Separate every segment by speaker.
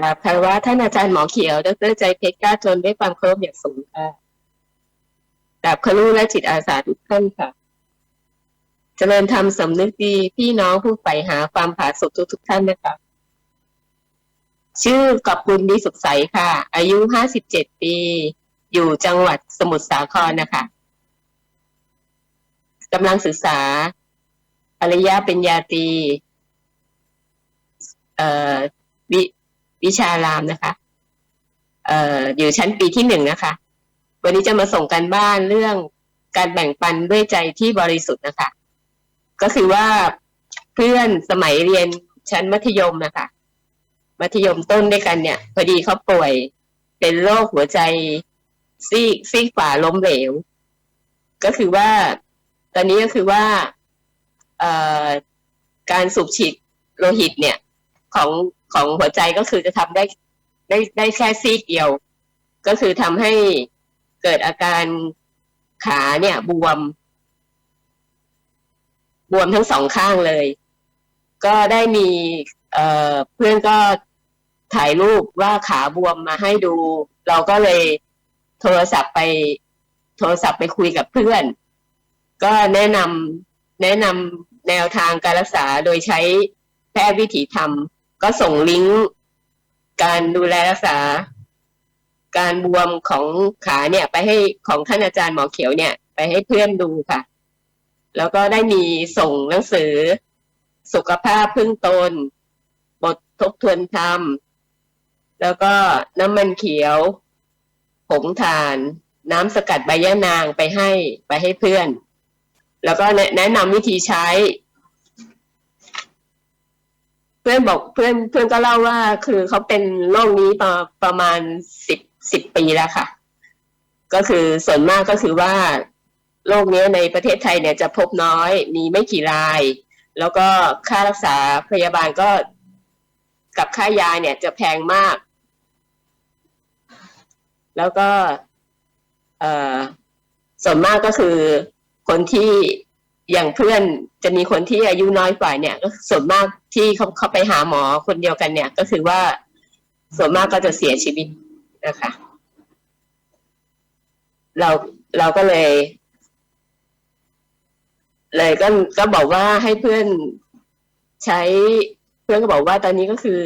Speaker 1: กราบคารวะท่านอาจารย์หมอเขียว ดรใจเพชรกล้าจนด้วยความเคารพอย่างสูงค่ะกราบคารุและจิตอาสาทุกท่านค่ะ เจริญธรรมสำนึกดีพี่น้องผู้ใฝ่หาความผาสุกทุกทุกท่านนะคะชื่อกอบกุลดีสุขใสค่ะ อายุห้าสิบเจ็ดปี อยู่จังหวัดสมุทรสาครนะคะกำลังศึกษาปริญญาเป็นญาตรีเอ่อ วิชารามนะคะ เอ่ออยู่ชั้นปีที่หนึ่งนะคะ วันนี้จะมาส่งกันบ้านเรื่องการแบ่งปันด้วยใจที่บริสุทธิ์นะคะ ก็คือว่าเพื่อนสมัยเรียนชั้นมัธยมนะคะ มัธยมต้นด้วยกันเนี่ย พอดีเขาป่วยเป็นโรคหัวใจซีกซีกฝาล้มเหลว ก็คือว่า ตอนนี้ก็คือว่า เอ่อการสูบฉีดโลหิตเนี่ย ของ ของหัวใจก็คือจะทำได้ได้ได้แค่ซีกเดียว ก็คือทำให้เกิดอาการขาเนี่ย บวม บวมทั้งสองข้างเลย ก็ได้มีเเพื่อนก็ถ่ายรูปว่าขาบวมมาให้ดู เราก็เลยโทรศัพท์ไป โทรศัพท์ไปคุยกับเพื่อน ก็แนะนำแนะนำแนวทางการรักษาโดยใช้แพทย์วิถีธรรม ก็ส่งลิงก์การดูแลรักษา การบวมของขาเนี่ย ไปให้ของท่านอาจารย์หมอเขียวเนี่ย ไปให้เพื่อนดูค่ะ แล้วก็ได้มีส่งหนังสือ สุขภาพพึ่งตน บททบทวนธรรม แล้วก็น้ำมันเขียวผงถ่าน น้ำสกัดใบยะนางไปให้ไปให้เพื่อน แล้วก็แนะแนะนำวิธีใช้ เพื่อนบอกเพื่อนเพื่อนก็เล่าว่า คือเขาเป็นโรคนี้ประประมาณสิบสิบปีแล้วค่ะ ก็คือส่วนมากก็คือว่าโรคนี้ในประเทศไทยเนี่ยจะพบน้อย มีไม่กี่ราย แล้วก็ค่ารักษาพยาบาลก็กับค่ายาเนี่ยจะแพงมาก แล้วก็เออส่วนมากก็คือคนที่อย่างเพื่อนจะมีคนที่อายุน้อยกว่าเนี่ย ก็ส่วนมาก ที่เขาเขาไปหาหมอคนเดียวกันเนี่ย ก็คือว่าส่วนมากก็จะเสียชีวิตนะคะ เราเราก็เลย เลยก็ก็บอกว่าให้เพื่อนใช้เพื่อนก็บอกว่าตอนนี้ก็คือ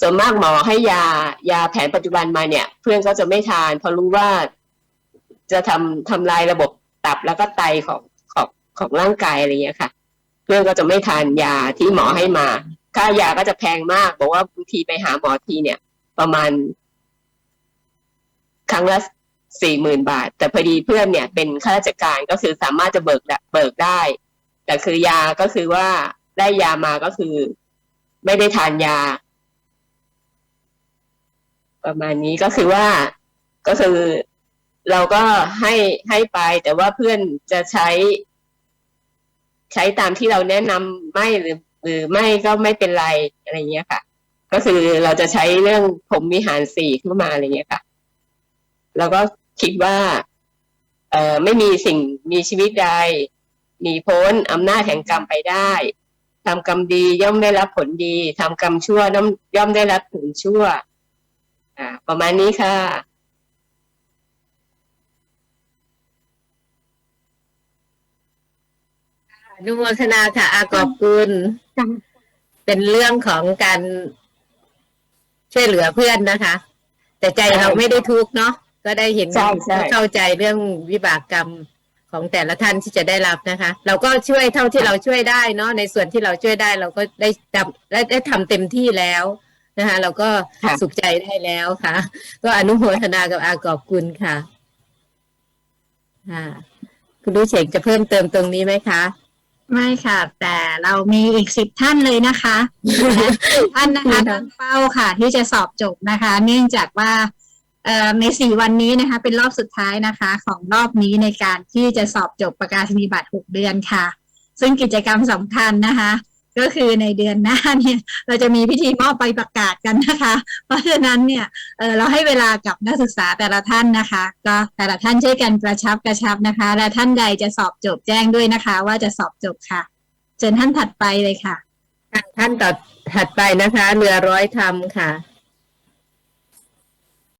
Speaker 1: ส่วนมากหมอให้ยายาแผนปัจจุบันมาเนี่ย เพื่อนก็จะไม่ทาน เพราะรู้ว่าจะทำทำลายระบบตับแล้วก็ไตของของของร่างกายอะไรเงี้ยค่ะ เพื่อนก็จะไม่ทานยาที่หมอให้มา ค่ายาก็จะแพงมาก บอกว่าบางทีไปหาหมอทีเนี่ย ประมาณ ครั้งละสี่หมื่นบาท แต่พอดีเพื่อนเนี่ย เป็นข้าราชการก็คือสามารถจะเบิกเบิกได้ แต่คือยาก็คือว่าได้ยามาก็คือ ไม่ได้ทานยา ประมาณนี้ก็คือว่าก็คือเราก็ให้ให้ไปแต่ว่าเพื่อนจะใช้ ใช้ตามที่เราแนะนำไม่หรือ หรือไม่ก็ไม่เป็นไรอะไรเงี้ยค่ะ ก็คือเราจะใช้เรื่องผมวิหารสี่ขึ้นมาอะไรเงี้ยค่ะ แล้วก็คิดว่า เอ่อไม่มีสิ่งมีชีวิตใดหนีพ้นอำนาจแห่งกรรมไปได้ทำกรรมดีย่อมได้รับผลดีทำกรรมชั่วย่อมย่อมได้รับผลชั่ว อ่า ประมาณนี้ค่ะ
Speaker 2: นุโมทนาค่ะอากอบคุณ
Speaker 3: จ้ะ
Speaker 2: เป็นเรื่องของการช่วยเหลือเพื่อนนะคะ แต่ใจ
Speaker 1: ใช่
Speaker 2: เราไม่ได้ทุกข์เนาะก็ได้เห็น
Speaker 1: ใช่ใช่
Speaker 2: เข้าใจเรื่องวิบากกรรมของแต่ละท่านที่จะได้รับนะคะ เราก็ช่วยเท่าที่เราช่วยได้เนาะในส่วนที่เราช่วยได้เราก็ได้ทำได้ได้ทำเต็มที่แล้วนะคะ เราก็
Speaker 1: ค่ะ
Speaker 2: สุขใจได้แล้วค่ะ ก็อนุโมทนากับอากอบคุณค่ะค่ะ คุณรู้เฉกจะเพิ่มเติมตรงนี้ไหมคะ
Speaker 3: ไม่ค่ะ แต่เรามีอีกสิบท่านเลยนะคะท่านนะคะ
Speaker 2: ค่ะ
Speaker 3: ตั้งเป้าค่ะ ที่จะสอบจบนะคะ เนื่องจากว่าเอ่อในสี่วันนี้นะคะ เป็นรอบสุดท้ายนะคะ ของรอบนี้ในการที่จะสอบจบประกาศนียบัตรหกเดือนค่ะ ซึ่งกิจกรรมสำคัญนะคะ ก็คือในเดือนหน้าเนี่ยเราจะมีพิธีมอบใบประกาศกันนะคะ เพราะฉะนั้นเนี่ยเเราให้เวลากับนักศึกษาแต่ละท่านนะคะ ก็แต่ละท่านช่วยกันกระชับกระชับนะคะ และท่านใดจะสอบจบแจ้งด้วยนะคะ ว่าจะสอบจบค่ะเชิญท่านถัดไปเลยค่ะ
Speaker 2: ท่านต่อถัดไปนะคะ เรือร้อยธรรมค่ะ